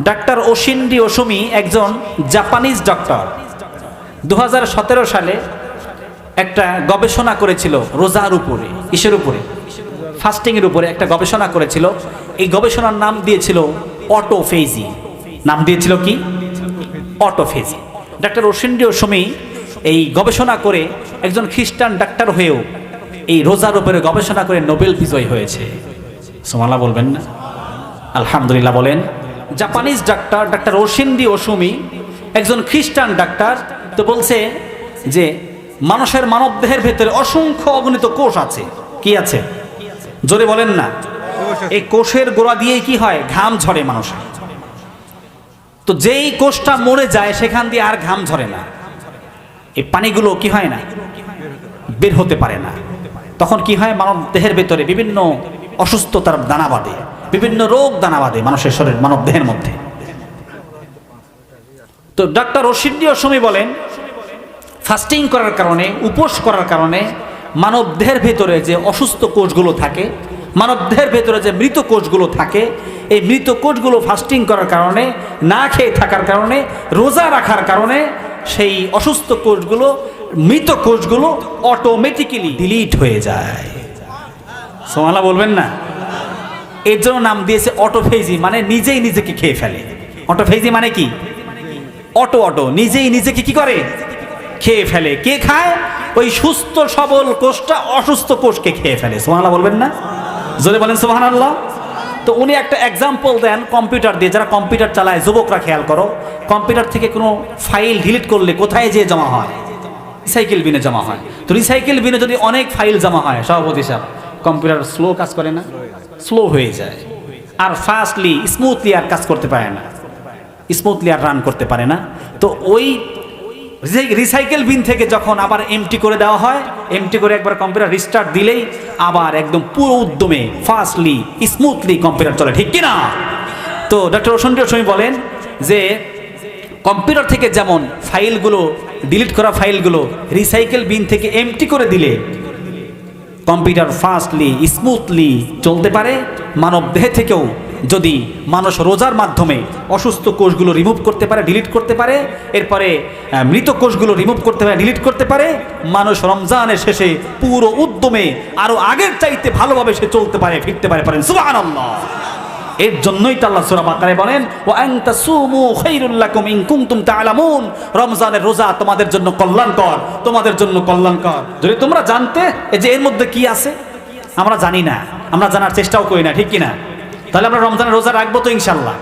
Doctor ওশিন্ডি Osumi একজন Japanese doctor. দু হাজার সতেরো সালে একটা গবেষণা করেছিল রোজার উপরে ইসের উপরে? ফাস্টিংয়ের উপরে একটা গবেষণা করেছিল। এই গবেষণার নাম দিয়েছিল অটোফেজি। নাম দিয়েছিল কি? অটোফেজি। ডাক্তার ওশিন্ডি ওসুমি এই গবেষণা করে একজন খ্রিস্টান ডাক্তার হয়েও এই রোজার উপরে গবেষণা করে নোবেল বিজয় হয়েছে। সোমালা বলবেন না? আলহামদুলিল্লাহ বলেন। জাপানিজ ডাক্তার ডাক্তার ওশিন্দি ওসুমি, একজন খ্রিস্টান ডাক্তার, তো বলছে যে মানুষের মানবদেহের ভেতরে অসংখ্য অগণিত কোষ আছে। কি আছে? জোরে বলেন না। এই কোষের গোড়া দিয়েই কি হয়? ঘাম ঝরে মানুষের। তো যেই কোষটা মরে যায়, সেখান দিয়ে আর ঘাম ঝরে না। এই পানিগুলো কি হয় না? বের হতে পারে না। তখন কি হয়? মানব দেহের ভেতরে বিভিন্ন অসুস্থতার দানা বাঁধে। বিভিন্ন রোগ দানা বাঁধে মানুষের শরীর মানব দেহের মধ্যে। তো ডাক্তার রশিদ্দি অসমী বলেন ফাস্টিং করার কারণে, উপোস করার কারণে মানব দেহের ভেতরে যে অসুস্থ কোষগুলো থাকে, মানব দেহের ভেতরে যে মৃত কোষগুলো থাকে, এই মৃত কোষগুলো ফাস্টিং করার কারণে, না খেয়ে থাকার কারণে, রোজা রাখার কারণে সেই অসুস্থ কোষগুলো, মৃত কোষগুলো অটোমেটিক্যালি ডিলিট হয়ে যায়। সোমালা বলবেন না? এর জন্য নাম দিয়েছে অটোফেজি মানে নিজেই নিজেকে খেয়ে ফেলে। অটোফেজি মানে কি? অটো অটো, নিজেই নিজেকে কি করে? খেয়ে ফেলে। কে খায়? ওই সুস্থ, সবল কোষটা, অসুস্থ কোষকে খেয়ে ফেলে। সোহানা বলবেন না? জোরে বলেন সোহান আল্লাহ তো উনি একটা এক্সাম্পল দেন কম্পিউটার দিয়ে। যারা কম্পিউটার চালায়, যুবকরা খেয়াল করো, কম্পিউটার থেকে কোনো ফাইল ডিলিট করলে কোথায় যেয়ে জমা হয়? রিসাইকেল বিনে জমা হয়। তো রিসাইকেল বিনে যদি অনেক ফাইল জমা হয়, সভাপতি সাহেব, কম্পিউটার স্লো কাজ করে না? স্লো হয়ে যায়। আর ফাস্টলি স্মুথলি আর কাজ করতে পারে না। স্মুথলি আর রান করতে পারে না। তো ওই রিসাইকেল বিন থেকে যখন আবার এমটি করে দেওয়া হয় এমটি করে একবার কম্পিউটার রিস্টার্ট দিলেই আবার একদম পুরো উদ্যমে ফাস্টলি স্মুথলি কম্পিউটার চলে। ঠিক কিনা? তো ডক্টর রোশন রসমি বলেন যে কম্পিউটার থেকে যেমন ফাইলগুলো ডিলিট করা ফাইলগুলো রিসাইকেল বিন থেকে এমটি করে দিলে কম্পিউটার ফাস্টলি, স্মুথলি চলতে পারে। মানব দেহ থেকেও যদি মানুষ রোজার মাধ্যমে অসুস্থ কোষগুলো রিমুভ করতে পারে, ডিলিট করতে পারে, এরপরে মৃত কোষগুলো রিমুভ করতে পারে, ডিলিট করতে পারে, মানুষ রমজানের শেষে পুরো উদ্যমে আরও আগের চাইতে ভালোভাবে সে চলতে পারে, ফিরতে পারে পারেন সুবহানাল্লাহ। এর জন্যই তো আল্লাহ সুরা বাকারে বলেন ও আংতা সুমু খৈরুল্লাকুম লাকুম ইন কুনতুম তা'লামুন রমজানের রোজা তোমাদের জন্য কল্যাণকর, তোমাদের জন্য কল্যাণকর। যদি তোমরা জানতে এই যে এর মধ্যে কি আছে, আমরা জানি না, আমরা জানার চেষ্টাও করি না, ঠিক কি না তাহলে আমরা রমজানের রোজা রাখব তো ইনশাল্লাহ